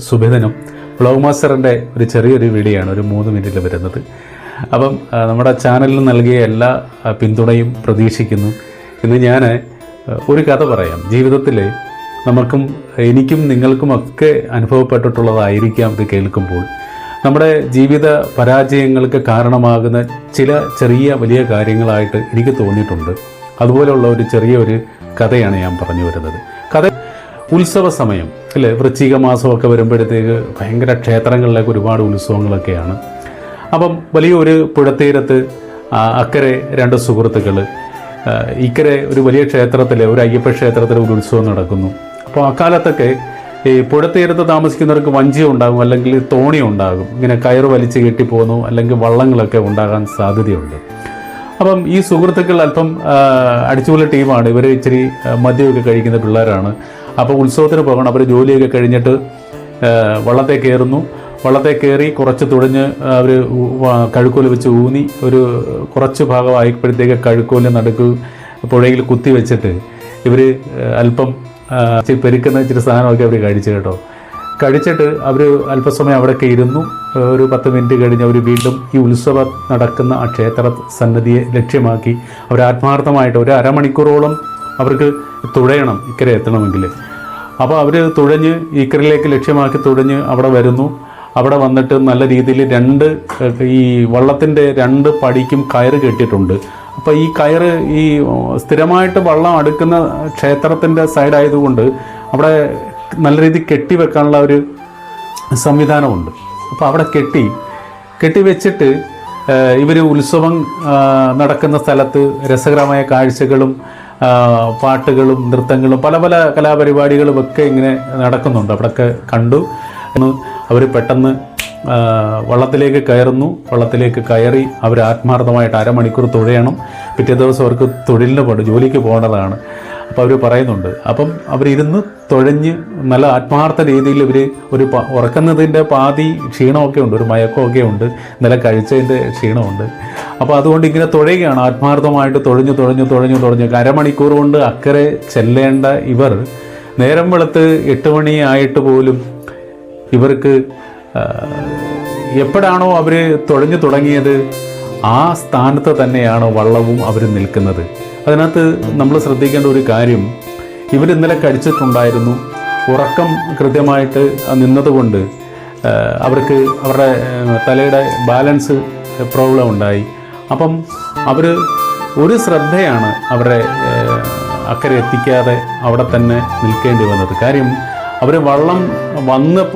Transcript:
സുഭിതനും vlog മാസ്റ്ററിന്റെ ഒരു ചെറിയൊരു video ആണ് ഒരു മൂന്ന് മിനിറ്റിൽ വരുന്നത്. അപ്പം നമ്മുടെ ചാനലിൽ നൽകിയ എല്ലാ പിന്തുണയും പ്രതീക്ഷിക്കുന്നു. ഇന്ന് ഞാൻ ഒരു കഥ പറയാം. ജീവിതത്തിൽ നമുക്കും എനിക്കും നിങ്ങൾക്കുമൊക്കെ അനുഭവപ്പെട്ടിട്ടുള്ളതായിരിക്കാം ഇത് കേൾക്കുമ്പോൾ. നമ്മുടെ ജീവിത പരാജയങ്ങൾക്ക് കാരണമാകുന്ന ചില ചെറിയ വലിയ കാര്യങ്ങളായിട്ട് എനിക്ക് തോന്നിയിട്ടുണ്ട്. അതുപോലെയുള്ള ഒരു ചെറിയൊരു കഥയാണ് ഞാൻ പറഞ്ഞു വരുന്നത്. കഥ ഉത്സവ സമയം. അല്ലേ വൃശ്ചിക മാസമൊക്കെ വരുമ്പോഴത്തേക്ക് ഭയങ്കര ക്ഷേത്രങ്ങളിലേക്ക് ഒരുപാട് ഉത്സവങ്ങളൊക്കെയാണ്. അപ്പം വലിയൊരു പുഴത്തീരത്ത് അക്കരെ രണ്ട് സുഹൃത്തുക്കൾ ഇക്കരെ ഒരു വലിയ ക്ഷേത്രത്തിൽ ഒരു അയ്യപ്പ ക്ഷേത്രത്തിൽ ഒരു ഉത്സവം നടക്കുന്നു. അപ്പോൾ അക്കാലത്തൊക്കെ ഈ പുഴത്തീരത്ത് താമസിക്കുന്നവർക്ക് വഞ്ചി ഉണ്ടാകും അല്ലെങ്കിൽ തോണി ഉണ്ടാകും. ഇങ്ങനെ കയറ് വലിച്ച് കെട്ടിപ്പോകുന്നു അല്ലെങ്കിൽ വള്ളങ്ങളൊക്കെ ഉണ്ടാകാൻ സാധ്യതയുണ്ട്. അപ്പം ഈ സുഹൃത്തുക്കൾ അല്പം അടിച്ചുപൊളി ടീമാണ്. ഇവർ ഇച്ചിരി മദ്യമൊക്കെ കഴിക്കുന്ന പിള്ളേരാണ്. അപ്പോൾ ഉത്സവത്തിന് പോകണം. അവർ ജോലിയൊക്കെ കഴിഞ്ഞിട്ട് വള്ളത്തെ കയറുന്നു. വള്ളത്തെ കയറി കുറച്ച് തുഴഞ്ഞ് അവർ കഴുക്കോൽ വെച്ച് ഊന്നി. ഒരു കുറച്ച് ഭാഗമായപ്പോഴത്തേക്ക് കഴുക്കോൽ നടുക്ക് പുഴയിൽ കുത്തി വെച്ചിട്ട് ഇവർ അല്പം പെരുക്കുന്ന ഇച്ചിരി സാധനമൊക്കെ അവർ കഴിച്ചു കേട്ടോ. കഴിച്ചിട്ട് അവർ അല്പസമയം അവിടെയൊക്കെ ഇരുന്നു. ഒരു പത്ത് മിനിറ്റ് കഴിഞ്ഞ് അവർ വീണ്ടും ഈ ഉത്സവം നടക്കുന്ന ആ ക്ഷേത്ര സന്നദ്ധിയെ ലക്ഷ്യമാക്കി. അവർ ആത്മാർത്ഥമായിട്ട് ഒരു അരമണിക്കൂറോളം അവർക്ക് തുഴയണം ഇക്കരെ എത്തണമെങ്കിൽ അപ്പോൾ അവർ തുഴഞ്ഞ് ഇക്കരയിലേക്ക് ലക്ഷ്യമാക്കി തുഴഞ്ഞ് അവിടെ വരുന്നു. അവിടെ വന്നിട്ട് നല്ല രീതിയിൽ രണ്ട് ഈ വള്ളത്തിന്റെ രണ്ട് പടിക്കും കയറ് കെട്ടിയിട്ടുണ്ട്. അപ്പോൾ ഈ കയറ് ഈ സ്ഥിരമായിട്ട് വള്ളം അടുക്കുന്ന ക്ഷേത്രത്തിന്റെ സൈഡായതുകൊണ്ട് അവിടെ നല്ല രീതിയിൽ കെട്ടിവെക്കാനുള്ള ഒരു സംവിധാനമുണ്ട്. അപ്പോൾ അവിടെ കെട്ടി കെട്ടി വെച്ചിട്ട് ഇവർ ഉത്സവം നടക്കുന്ന സ്ഥലത്ത് രസകരമായ കാഴ്ചകളും പാട്ടുകളും നൃത്തങ്ങളും പല പല കലാപരിപാടികളും ഒക്കെ ഇങ്ങനെ നടക്കുന്നുണ്ട്. അവിടെയൊക്കെ കണ്ടു. അവർ പെട്ടെന്ന് വള്ളത്തിലേക്ക് കയറുന്നു. വള്ളത്തിലേക്ക് കയറി അവർ ആത്മാർത്ഥമായിട്ട് അരമണിക്കൂർ തുഴയണം. പിറ്റേ ദിവസം അവർക്ക് തൊഴിലിന് പോകണം ജോലിക്ക് പോകേണ്ടതാണ്. അപ്പോൾ അവർ പറയുന്നുണ്ട്. അപ്പം അവരിരുന്ന് തുഴഞ്ഞ് നല്ല ആത്മാർത്ഥ രീതിയിൽ ഇവർ ഒരു ഉറക്കുന്നതിന്റെ പാതി ക്ഷീണമൊക്കെ ഉണ്ട് ഒരു മയക്കമൊക്കെ ഉണ്ട് നല്ല കഴിച്ചതിന്റെ ക്ഷീണമുണ്ട്. അപ്പോൾ അതുകൊണ്ട് ഇങ്ങനെ തുഴയുകയാണ്. ആത്മാർത്ഥമായിട്ട് തുഴഞ്ഞു തുഴഞ്ഞു തുഴഞ്ഞു തുഴഞ്ഞു. അരമണിക്കൂർ കൊണ്ട് അക്കരെ ചെല്ലേണ്ട ഇവർ നേരം വെളുത്ത് എട്ട് മണിയായിട്ട് പോലും ഇവർക്ക് എപ്പോഴാണോ അവർ തുഴഞ്ഞു തുടങ്ങിയത് ആ സ്ഥാനത്ത് തന്നെയാണ് വള്ളവും അവർ നിൽക്കുന്നത്. അതിനകത്ത് നമ്മൾ ശ്രദ്ധിക്കേണ്ട ഒരു കാര്യം ഇവർ ഇന്നലെ കഴിച്ചിട്ടുണ്ടായിരുന്നു ഉറക്കം കൃത്യമായിട്ട് നിന്നതുകൊണ്ട് അവർക്ക് അവരുടെ തലയുടെ ബാലൻസ് പ്രോബ്ലം ഉണ്ടായി. അപ്പം അവർ ഒരു ശ്രദ്ധയാണ് അവരെ അക്കരെ എത്തിക്കാതെ അവിടെ തന്നെ നിൽക്കേണ്ടി വന്നത്. കാര്യം അവർ വള്ളം വന്ന്